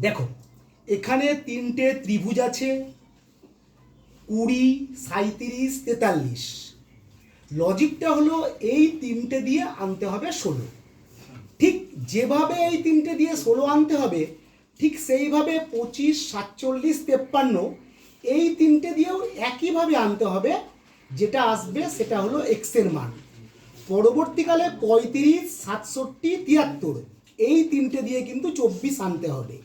দেখো, এখানে তিনটে ত্রিভুজ আছে, কুড়ি, সাঁইত্রিশ, তেতাল্লিশ। লজিকটা হলো এই তিনটে দিয়ে আনতে হবে ষোলো। ঠিক যেভাবে এই তিনটে দিয়ে ষোলো আনতে হবে, ঠিক সেইভাবে পঁচিশ, সাতচল্লিশ, তেপ্পান্ন, এই তিনটে দিয়েও একইভাবে আনতে হবে, যেটা আসবে সেটা হলো এক্সের মান। পরবর্তীকালে পঁয়ত্রিশ, সাতষট্টি, তিয়াত্তর, এই তিনটে দিয়ে কিন্তু চব্বিশ আনতে হবে।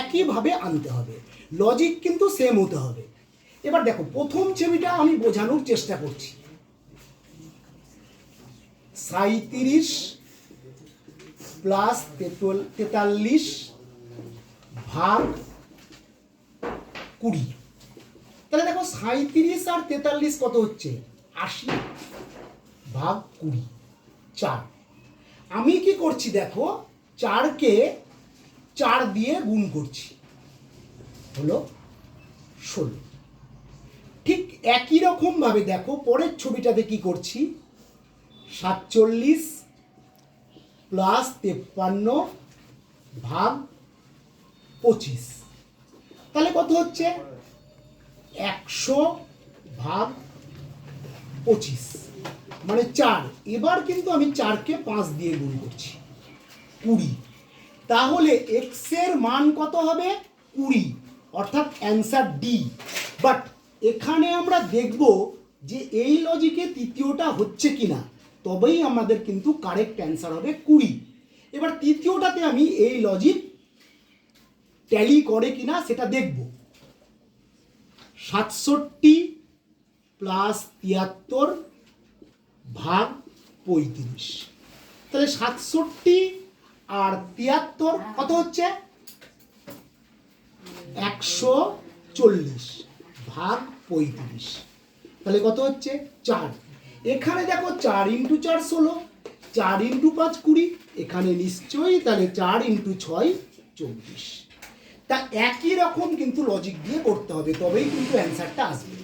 একইভাবে আনতে হবে। লজিক কিন্তু সেম হতে হবে। এবার দেখো, প্রথম ছবিটা আমি বোঝানোর চেষ্টা করছি। সাঁত্রিশ প্লাস তেতাল্লিশ ভাগ কুড়ি। তাহলে দেখো সাঁত্রিশ আর তেতাল্লিশ কত হচ্ছে? আশি ভাগ কুড়ি, চার। আমি কি করছি দেখো, চারকে চার দিয়ে গুণ করছি। হলো ষোলো। ঠিক একই রকমভাবে দেখো, পরের ছবিটাতে কি করছি? সাতচল্লিশ প্লাস তেপ্পান্ন ভাগ পঁচিশ। তাহলে কত হচ্ছে? একশো ভাগ পঁচিশ। মানে চার। এবার কিন্তু আমি চারকে পাঁচ দিয়ে গুণ করছি। কুড়ি। তাহলে এক্সের মান কত হবে? কুড়ি। অর্থাৎ অ্যান্সার ডি বাট এখানে আমরা দেখব যে এই লজিকে তৃতীয়টা হচ্ছে কিনা। তবেই আমাদের কিন্তু কারেক্ট অ্যান্সার হবে কুড়ি। এবার তৃতীয়টাতে আমি এই লজিক ট্যালি করে কি না সেটা দেখব। সাতষট্টি প্লাস তিয়াত্তর ভাগ পঁয়ত্রিশ। তাহলে সাতষট্টি আর তিয়াত্তর কত হচ্ছে? একশো চল্লিশ ভাগ পঁয়ত্রিশ। তাহলে কত হচ্ছে? চার। এখানে দেখো চার ইন্টু চার ষোলো চার ইন্টু পাঁচ কুড়ি এখানে নিশ্চয়ই তাহলে চার ইন্টু ছয় চব্বিশ। তা একই রকম কিন্তু লজিক দিয়ে করতে হবে তবেই কিন্তু অ্যান্সারটা আসবে।